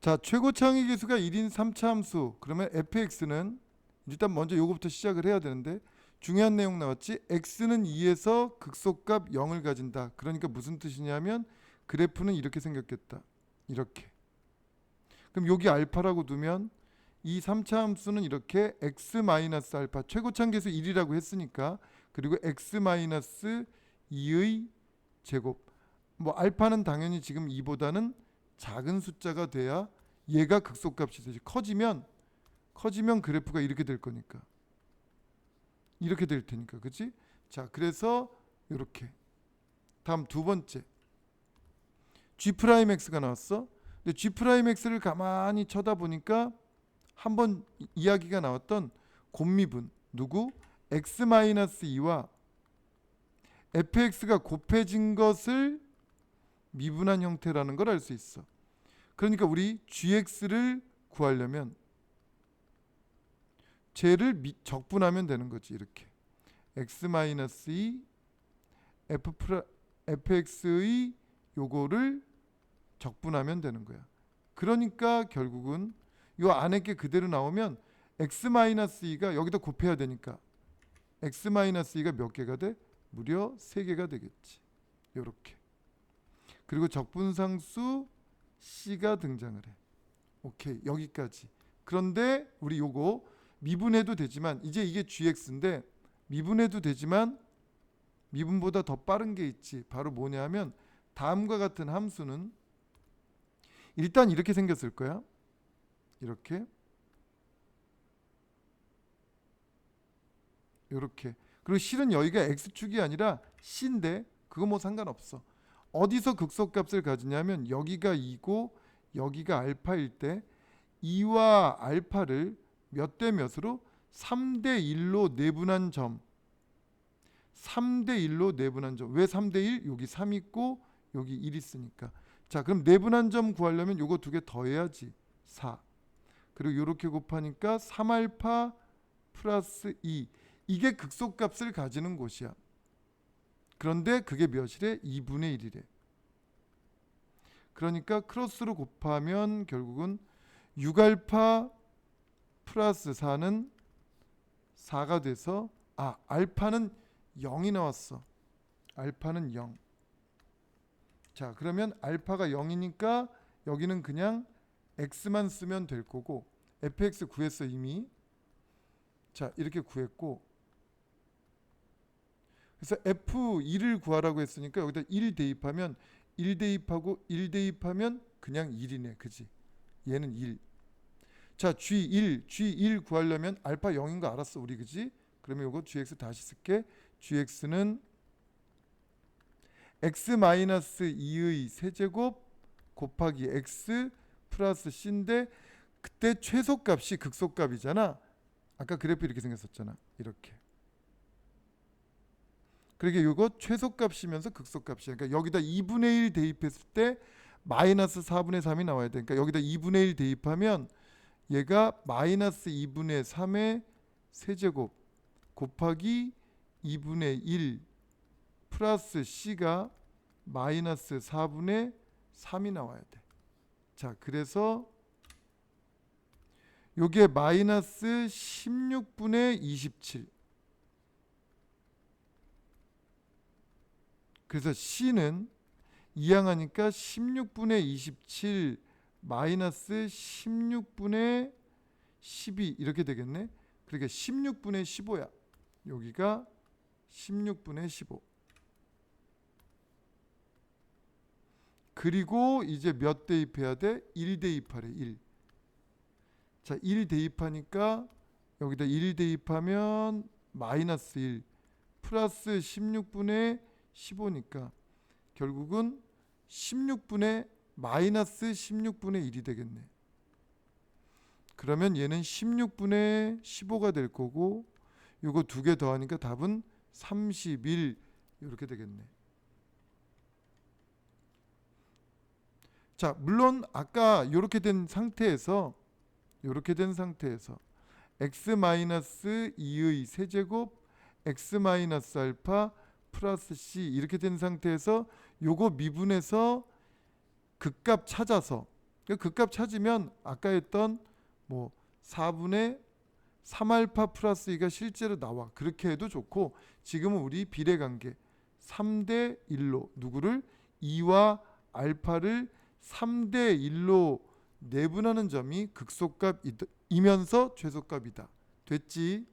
자, 최고 창의 계수가 1인 3차 함수. 그러면 fx는 일단 먼저 요거부터 시작을 해야 되는데 중요한 내용 나왔지. x는 2에서 극소값 0을 가진다. 그러니까 무슨 뜻이냐면 그래프는 이렇게 생겼겠다. 이렇게. 그럼 여기 알파라고 두면 이 3차 함수는 이렇게 x 마이너스 알파 최고창 계수 1이라고 했으니까 그리고 x 마이너스 2의 제곱 뭐 알파는 당연히 지금 2보다는 작은 숫자가 돼야 얘가 극소값이 되지. 커지면 커지면 그래프가 이렇게 될 거니까. 이렇게 될 테니까. 그치? 자 그래서 이렇게. 다음 두 번째. G 프라임 x가 나왔어. 근데 g 프라임 x를 가만히 쳐다보니까 한 번 이- 이야기가 나왔던 곱미분. 누구? X 마이너스 2와 fx가 곱해진 것을 미분한 형태라는 걸 알 수 있어. 그러니까 우리 gx를 구하려면 쟤를 미, 적분하면 되는 거지 이렇게 x 마이너스 2 f 프라, fx의 요거를 적분하면 되는 거야. 그러니까 결국은 요 안에 게 그대로 나오면 x 마이너스 2가 여기다 곱해야 되니까 x 마이너스 2가 몇 개가 돼? 무려 3개가 되겠지. 요렇게. 그리고 적분상수 C가 등장을 해. 오케이 여기까지. 그런데 우리 요거 미분해도 되지만 이제 이게 GX인데 미분해도 되지만 미분보다 더 빠른 게 있지. 바로 뭐냐면 다음과 같은 함수는 일단 이렇게 생겼을 거야. 이렇게 이렇게 그리고 실은 여기가 x축이 아니라 c인데 그거 뭐 상관없어. 어디서 극소값을 가지냐면 여기가 2고 여기가 알파일 때 2와 알파를 몇 대 몇으로 3대 1로 내분한 점 3대 1로 내분한 점. 왜 3대 1? 여기 3 있고 여기 1 있으니까. 자, 그럼 내분한 점 구하려면 요거 두 개 더해야지. 4. 그리고 요렇게 곱하니까 3알파 플러스 2. 이게 극소값을 가지는 곳이야. 그런데 그게 몇이래? 2분의 1이래. 그러니까 크로스로 곱하면 결국은 6알파 플러스 4는 4가 돼서 아 알파는 0이 나왔어. 알파는 0. 자 그러면 알파가 0이니까 여기는 그냥 x만 쓰면 될 거고 fx 구했어 이미. 자 이렇게 구했고 그래서 f2를 구하라고 했으니까 여기다 1 대입하면 1 대입하고 1 대입하면 그냥 1이네 그지? 얘는 1. 자 g1 g1 구하려면 알파 0인 거 알았어 우리 그지? 그러면 요거 gx 다시 쓸게. Gx는 x 마이너스 2의 세제곱 곱하기 x 플러스 c인데 그때 최소값이 극소값이잖아. 아까 그래프 이렇게 생겼었잖아. 이렇게 그러게 요거 최소값이면서 극소값이야 그러니까 여기다 2분의 1 대입했을 때 마이너스 4분의 3이 나와야 돼 그러니까 여기다 2분의 1 대입하면 얘가 마이너스 2분의 3의 세제곱 곱하기 2분의 1 플러스 c가 마이너스 4분의 3이 나와야 돼. 자, 그래서 요게 마이너스 16분의 27. 그래서 c는 이항하니까 16분의 27 마이너스 16분의 12 이렇게 되겠네. 그러니까 16분의 15야. 여기가 16분의 15. 그리고 이제 몇 대입해야 돼? 1 대입하래. 1. 자, 1 대입하니까 여기다 1 대입하면 마이너스 1 플러스 16분의 15니까 결국은 16분의 마이너스 16분의 1이 되겠네. 그러면 얘는 16분의 15가 될 거고 요거 두 개 더하니까 답은 31 이렇게 되겠네. 자, 물론 아까 요렇게 된 상태에서 요렇게 된 상태에서 x 마이너스 2의 세제곱 x 마이너스 플러스 c 이렇게 된 상태에서 요거 미분해서 극값 찾아서 그값 찾으면 아까 했던 뭐 4분의 3알파 플러스 2가 실제로 나와. 그렇게 해도 좋고 지금은 우리 비례 관계 3대 1로 누구를 2와 알파를 3대 1로 내분하는 점이 극소값이면서 최소값이다. 됐지?